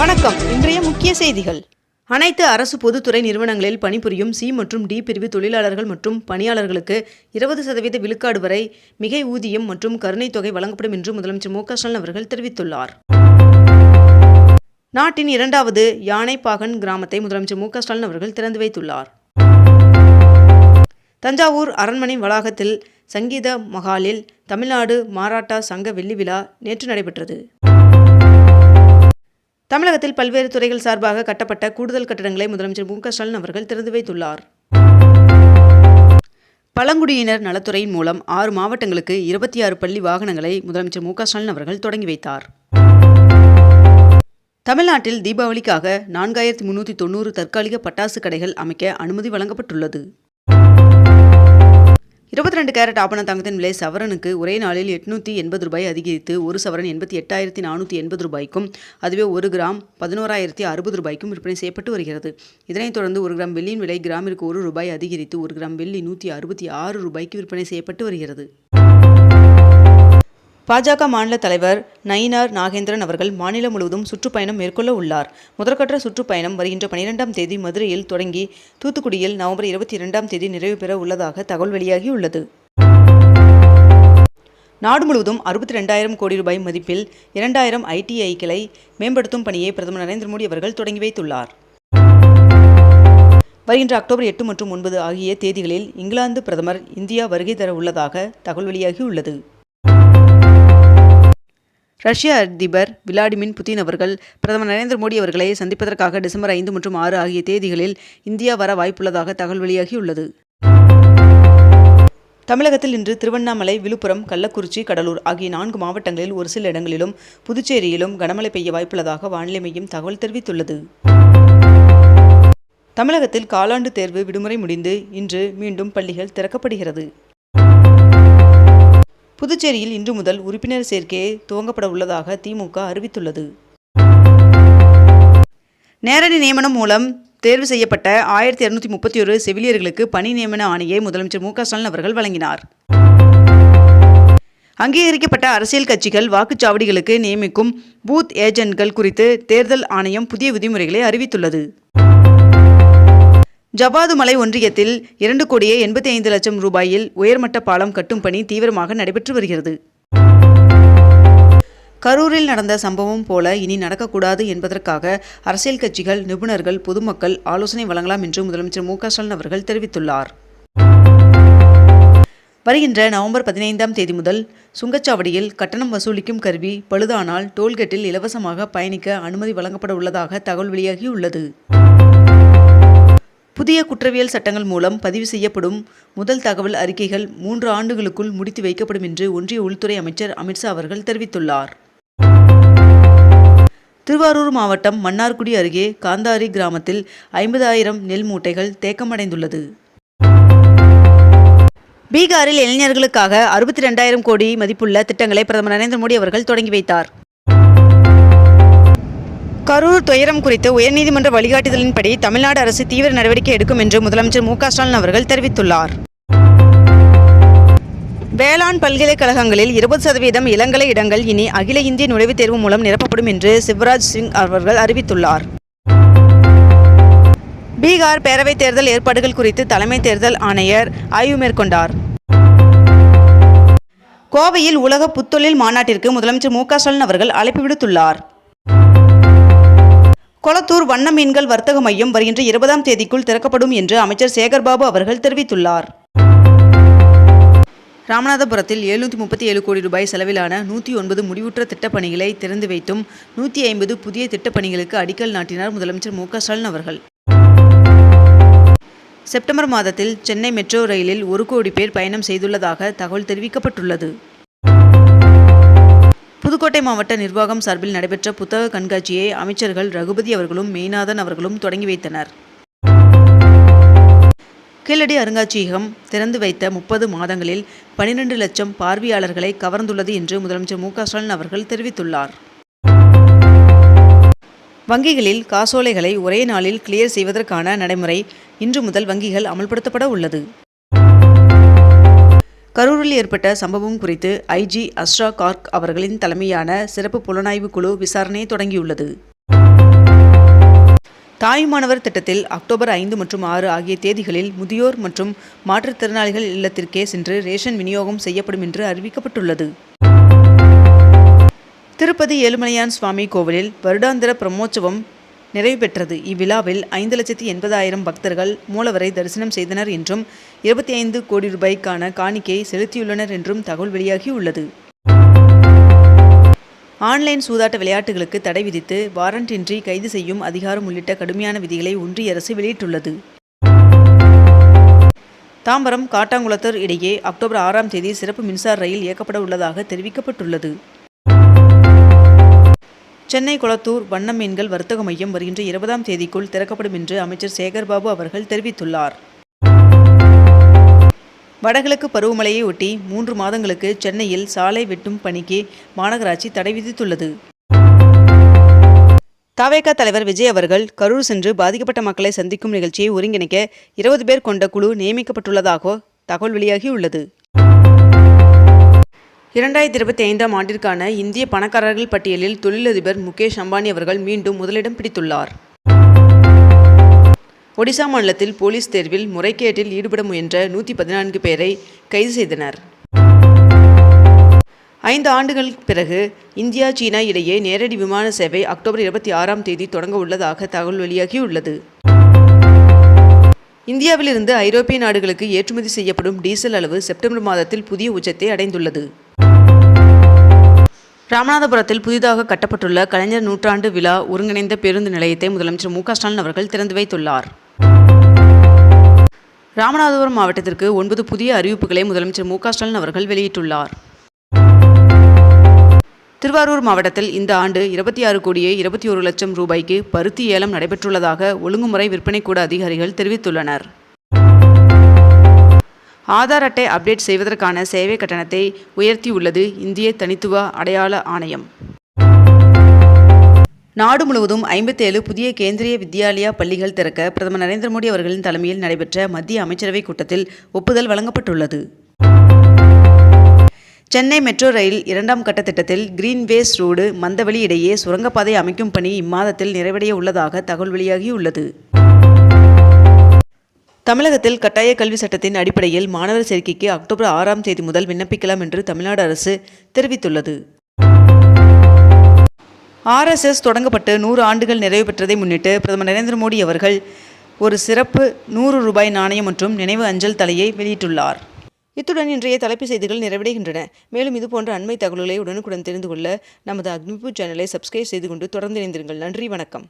வணக்கம். இன்றைய முக்கிய செய்திகள். அனைத்து அரசு பொதுத்துறை நிறுவனங்களில் பணிபுரியும் சி மற்றும் டி பிரிவு தொழிலாளர்கள் மற்றும் பணியாளர்களுக்கு இருபது சதவீத விழுக்காடு வரை மிகை ஊதியம் மற்றும் கருணைத் தொகை வழங்கப்படும் என்று முதலமைச்சர் மு க ஸ்டாலின் அவர்கள் தெரிவித்துள்ளார். நாட்டின் இரண்டாவது யானைப்பாகன் கிராமத்தை முதலமைச்சர் மு க ஸ்டாலின் அவர்கள் திறந்து வைத்துள்ளார். தஞ்சாவூர் அரண்மனை வளாகத்தில் சங்கீத மகாலில் தமிழ்நாடு மாராட்டா சங்க வெள்ளி விழா நேற்று நடைபெற்றது. தமிழகத்தில் பல்வேறு துறைகள் சார்பாக கட்டப்பட்ட கூடுதல் கட்டடங்களை முதலமைச்சர் மு க ஸ்டாலின் அவர்கள் திறந்து வைத்துள்ளார். பழங்குடியினர் நலத்துறையின் மூலம் ஆறு மாவட்டங்களுக்கு இருபத்தி ஆறு பள்ளி வாகனங்களை முதலமைச்சர் மு க ஸ்டாலின் அவர்கள் தொடங்கி வைத்தார். தமிழ்நாட்டில் தீபாவளிக்காக நான்காயிரத்தி முன்னூற்றி தொண்ணூறு தற்காலிக பட்டாசு கடைகள் அமைக்க அனுமதி வழங்கப்பட்டுள்ளது. இருபத்தி ரெண்டு கேரட் ஆபண தங்கத்தின் விலை சவரனுக்கு ஒரே நாளில் எட்நூற்றி எண்பது ரூபாய் அதிகரித்து ஒரு சவரன் எண்பத்தி எட்டாயிரத்தி நானூற்றி எண்பது ரூபாய்க்கும் அதுவே ஒரு கிராம் பதினோராயிரத்தி அறுபது ரூபாய்க்கும் விற்பனை செய்யப்பட்டு வருகிறது. இதனைத் தொடர்ந்து ஒரு கிராம் வெள்ளியின் விலை கிராமிற்கு ஒரு ரூபாய் அதிகரித்து ஒரு கிராம் வெள்ளி நூற்றி அறுபத்தி ஆறு ரூபாய்க்கு விற்பனை செய்யப்பட்டு வருகிறது. பாஜக மாநில தலைவர் நயினார் நாகேந்திரன் அவர்கள் மாநிலம் முழுவதும் சுற்றுப்பயணம் மேற்கொள்ள உள்ளார். முதற்கட்ட சுற்றுப்பயணம் வருகின்ற பனிரெண்டாம் தேதி மதுரையில் தொடங்கி தூத்துக்குடியில் நவம்பர் இருபத்தி இரண்டாம் தேதி நிறைவு பெற உள்ளதாக தகவல் வெளியாகியுள்ளது. நாடு முழுவதும் அறுபத்தி ரெண்டாயிரம் கோடி ரூபாய் மதிப்பில் இரண்டாயிரம் ஐடிஐக்களை மேம்படுத்தும் பணியை பிரதமர் நரேந்திர மோடி அவர்கள் தொடங்கி வைத்துள்ளார். வருகின்ற அக்டோபர் எட்டு மற்றும் ஒன்பது ஆகிய தேதிகளில் இங்கிலாந்து பிரதமர் இந்தியா வருகை தர உள்ளதாக தகவல் வெளியாகியுள்ளது. ரஷ்ய அதிபர் விளாடிமிர் புதின் அவர்கள் பிரதமர் நரேந்திர மோடி அவர்களை சந்திப்பதற்காக டிசம்பர் ஐந்து மற்றும் ஆறு ஆகிய தேதிகளில் இந்தியா வர வாய்ப்புள்ளதாக தகவல் வெளியாகியுள்ளது. தமிழகத்தில் இன்று திருவண்ணாமலை விழுப்புரம் கள்ளக்குறிச்சி கடலூர் ஆகிய நான்கு மாவட்டங்களில் ஒரு சில இடங்களிலும் புதுச்சேரியிலும் கனமழை பெய்ய வாய்ப்புள்ளதாக வானிலை மையம் தகவல் தெரிவித்துள்ளது. தமிழகத்தில் காலாண்டு தேர்வு விடுமுறை முடிந்து இன்று மீண்டும் பள்ளிகள் திறக்கப்படுகிறது. புதுச்சேரியில் இன்று முதல் உறுப்பினர் சேர்க்கையை துவங்கப்பட உள்ளதாக திமுக அறிவித்துள்ளது. நேரடி நியமனம் மூலம் தேர்வு செய்யப்பட்ட ஆயிரத்தி இருநூற்றி முப்பத்தி ஒரு செவிலியர்களுக்கு பணி நியமன ஆணையை முதலமைச்சர் மு க ஸ்டாலின் அவர்கள் வழங்கினார். அங்கீகரிக்கப்பட்ட அரசியல் கட்சிகள் வாக்குச்சாவடிகளுக்கு நியமிக்கும் பூத் ஏஜென்ட்கள் குறித்து தேர்தல் ஆணையம் புதிய விதிமுறைகளை அறிவித்துள்ளது. ஜவாதுமலை ஒன்றியத்தில் இரண்டு கோடியே எண்பத்தி ஐந்து லட்சம் ரூபாயில் உயர்மட்ட பாலம் கட்டும் பணி தீவிரமாக நடைபெற்று வருகிறது. கரூரில் நடந்த சம்பவம் போல இனி நடக்கக்கூடாது என்பதற்காக அரசியல் கட்சிகள் நிபுணர்கள் பொதுமக்கள் ஆலோசனை வழங்கலாம் என்று முதலமைச்சர் மு ஸ்டாலின் அவர்கள் தெரிவித்துள்ளார். வருகின்ற நவம்பர் பதினைந்தாம் தேதி முதல் சுங்கச்சாவடியில் கட்டணம் வசூலிக்கும் கருவி பழுதானால் டோல்கேட்டில் இலவசமாக பயணிக்க அனுமதி வழங்கப்பட உள்ளதாக தகவல் வெளியாகியுள்ளது. புதிய குற்றவியல் சட்டங்கள் மூலம் பதிவு செய்யப்படும் முதல் தகவல் அறிக்கைகள் மூன்று ஆண்டுகளுக்குள் முடித்து வைக்கப்படும் என்று ஒன்றிய உள்துறை அமைச்சர் அமித்ஷா அவர்கள் தெரிவித்துள்ளார். திருவாரூர் மாவட்டம் மன்னார்குடி அருகே காந்தாரி கிராமத்தில் ஐம்பதாயிரம் நெல் மூட்டைகள் தேக்கமடைந்துள்ளது. பீகாரில் இளைஞர்களுக்காக அறுபத்தி ரெண்டாயிரம் கோடி மதிப்புள்ள திட்டங்களை பிரதமர் நரேந்திர மோடி அவர்கள் தொடங்கி வைத்தார். கரூர் துயரம் குறித்து உயர்நீதிமன்ற வழிகாட்டுதலின்படி தமிழ்நாடு அரசு தீவிர நடவடிக்கை எடுக்கும் என்று முதலமைச்சர் மு ஸ்டாலின் அவர்கள் தெரிவித்துள்ளார். வேளாண் பல்கலைக்கழகங்களில் இருபது சதவீதம் இளங்கலை இடங்கள் இனி அகில இந்திய நுழைவுத் தேர்வு மூலம் நிரப்பப்படும் என்று சிவராஜ் சிங் அவர்கள் அறிவித்துள்ளார். பீகார் பேரவைத் தேர்தல் ஏற்பாடுகள் குறித்து தலைமை தேர்தல் ஆணையர் ஆய்வு மேற்கொண்டார். கோவையில் உலக புத்தொழில் மாநாட்டிற்கு முதலமைச்சர் மு ஸ்டாலின் அவர்கள் அழைப்பு விடுத்துள்ளார். கொளத்தூர் வண்ண மீன்கள் வர்த்தக மையம் வருகின்ற இருபதாம் தேதிக்குள் திறக்கப்படும் என்று அமைச்சர் சேகர்பாபு அவர்கள் தெரிவித்துள்ளார். ராமநாதபுரத்தில் எழுநூற்றி முப்பத்தி ஏழு கோடி ரூபாய் செலவிலான நூற்றி ஒன்பது முடிவுற்ற திட்டப்பணிகளை திறந்து வைத்தும் நூற்றி ஐம்பது புதிய திட்டப்பணிகளுக்கு அடிக்கல் நாட்டினார் முதலமைச்சர் மு ஸ்டாலின் அவர்கள். செப்டம்பர் மாதத்தில் சென்னை மெட்ரோ ரயிலில் ஒரு கோடி பேர் பயணம் செய்துள்ளதாக தகவல் தெரிவிக்கப்பட்டுள்ளது. புதுக்கோட்டை மாவட்ட நிர்வாகம் சார்பில் நடைபெற்ற புத்தக கண்காட்சியை அமைச்சர்கள் ரகுபதி அவர்களும் மெய்நாதன் அவர்களும் தொடங்கி வைத்தனர். கீழடி அருங்காட்சியகம் திறந்து வைத்த முப்பது மாதங்களில் பனிரெண்டு லட்சம் பார்வையாளர்களை கவர்ந்துள்ளது என்று முதலமைச்சர் மு ஸ்டாலின் அவர்கள் தெரிவித்துள்ளார். வங்கிகளில் காசோலைகளை ஒரே நாளில் கிளியர் செய்வதற்கான நடைமுறை இன்று முதல் வங்கிகள் அமல்படுத்தப்பட உள்ளது. கரூரில் ஏற்பட்ட சம்பவம் குறித்து ஐஜி அஸ்ரா கார்க் அவர்களின் தலைமையான சிறப்பு புலனாய்வு குழு விசாரணை தொடங்கியுள்ளது. தாயுமானவர் திட்டத்தில் அக்டோபர் ஐந்து மற்றும் ஆறு ஆகிய தேதிகளில் முதியோர் மற்றும் மாற்றுத்திறனாளிகள் இல்லத்திற்கே சென்று ரேஷன் விநியோகம் செய்யப்படும் என்று அறிவிக்கப்பட்டுள்ளது. திருப்பதி ஏழுமலையான் சுவாமி கோவிலில் வருடாந்திர பிரம்மோற்சவம் நிறைவு பெற்றது இவ்விழாவில் ஐந்து லட்சத்தி எண்பதாயிரம் பக்தர்கள் மூலவரை தரிசனம் செய்தனர் என்றும் இருபத்தி ஐந்து கோடி ரூபாய்க்கான காணிக்கை செலுத்தியுள்ளனர் என்றும் தகவல் வெளியாகியுள்ளது. ஆன்லைன் சூதாட்ட விளையாட்டுகளுக்கு தடை விதித்து வாரண்டின்றி கைது செய்யும் அதிகாரம் உள்ளிட்ட கடுமையான விதிகளை ஒன்றிய அரசு வெளியிட்டுள்ளது. தாம்பரம் காட்டாங்குளத்தூர் இடையே அக்டோபர் ஆறாம் தேதி சிறப்பு மின்சார ரயில் இயக்கப்பட உள்ளதாக தெரிவிக்கப்பட்டுள்ளது. சென்னை குளத்தூர் வண்ண மீன்கள் வர்த்தக மையம் வருகின்ற இருபதாம் தேதிக்குள் திறக்கப்படும் என்று அமைச்சர் சேகர்பாபு அவர்கள் தெரிவித்துள்ளார். வடகிழக்கு பருவமழையை ஒட்டி மூன்று மாதங்களுக்கு சென்னையில் சாலை வெட்டும் பணிக்கு மாநகராட்சி தடை விதித்துள்ளது. தவேக தலைவர் விஜய் அவர்கள் கரூர் சென்று பாதிக்கப்பட்ட மக்களை சந்திக்கும் நிகழ்ச்சியை ஒருங்கிணைக்க இருபது பேர் கொண்ட குழு நியமிக்கப்பட்டுள்ளதாக தகவல் வெளியாகியுள்ளது. இரண்டாயிரத்தி இருபத்தி ஐந்தாம் ஆண்டிற்கான இந்திய பணக்காரர்கள் பட்டியலில் தொழிலதிபர் முகேஷ் அம்பானி அவர்கள் மீண்டும் முதலிடம் பிடித்துள்ளார். ஒடிசா மாநிலத்தில் போலீஸ் தேர்வில் முறைகேட்டில் ஈடுபட முயன்ற நூற்றி பதினான்கு பேரை கைது செய்தனர். ஐந்து ஆண்டுகளுக்கு பிறகு இந்தியா சீனா இடையே நேரடி விமான சேவை அக்டோபர் இருபத்தி ஆறாம் தேதி தொடங்க உள்ளதாக தகவல் வெளியாகியுள்ளது. இந்தியாவிலிருந்து ஐரோப்பிய நாடுகளுக்கு ஏற்றுமதி செய்யப்படும் டீசல் அளவு செப்டம்பர் மாதத்தில் புதிய உச்சத்தை அடைந்துள்ளது. ராமநாதபுரத்தில் புதிதாக கட்டப்பட்டுள்ள கலைஞர் நூற்றாண்டு விழா ஒருங்கிணைந்த பேருந்து நிலையத்தை முதலமைச்சர் மு ஸ்டாலின் அவர்கள் திறந்து வைத்துள்ளார். ராமநாதபுரம் மாவட்டத்திற்கு ஒன்பது புதிய அறிவிப்புகளை முதலமைச்சர் மு ஸ்டாலின் அவர்கள் வெளியிட்டுள்ளார். திருவாரூர் மாவட்டத்தில் இந்த ஆண்டு இருபத்தி ஆறு கோடியே இருபத்தி ஒரு லட்சம் ரூபாய்க்கு பருத்தி ஏலம் நடைபெற்றுள்ளதாக ஒழுங்குமுறை விற்பனை கூட அதிகாரிகள் தெரிவித்துள்ளனர். ஆதார் அட்டை அப்டேட் செய்வதற்கான சேவை கட்டணத்தை உயர்த்தியுள்ளது இந்திய தனித்துவ அடையாள ஆணையம். நாடு முழுவதும் ஐம்பத்தேழு புதிய கேந்திரிய வித்யாலயா பள்ளிகள் திறக்க பிரதமர் நரேந்திர மோடி அவர்களின் தலைமையில் நடைபெற்ற மத்திய அமைச்சரவைக் கூட்டத்தில் ஒப்புதல் வழங்கப்பட்டுள்ளது. சென்னை மெட்ரோ ரயில் இரண்டாம் கட்ட திட்டத்தில் கிரீன்வேஸ் ரோடு மந்தவெளி இடையே சுரங்கப்பாதை அமைக்கும் பணி இம்மாதத்தில் நிறைவடைய உள்ளதாக தகவல் வெளியாகியுள்ளது. தமிழகத்தில் கட்டாய கல்வி சட்டத்தின் அடிப்படையில் மாணவர் சேர்க்கைக்கு அக்டோபர் ஆறாம் தேதி முதல் விண்ணப்பிக்கலாம் என்று தமிழ்நாடு அரசு தெரிவித்துள்ளது. ஆர்எஸ்எஸ் தொடங்கப்பட்டு நூறு ஆண்டுகள் நிறைவு பெற்றதை முன்னிட்டு பிரதமர் நரேந்திர மோடி அவர்கள் ஒரு சிறப்பு நூறு ரூபாய் நாணயம் மற்றும் நினைவு அஞ்சல் தலையை வெளியிட்டுள்ளார். இத்துடன் இன்றைய தலைப்பு செய்திகள் நிறைவடைகின்றன. மேலும் இதுபோன்ற அண்மை தகவல்களை உடனுக்குடன் தெரிந்து கொள்ள நமது அக்னிபூ சேனலை சப்ஸ்கிரைப் செய்து கொண்டு தொடர்ந்து இணைந்திருங்கள். நன்றி வணக்கம்.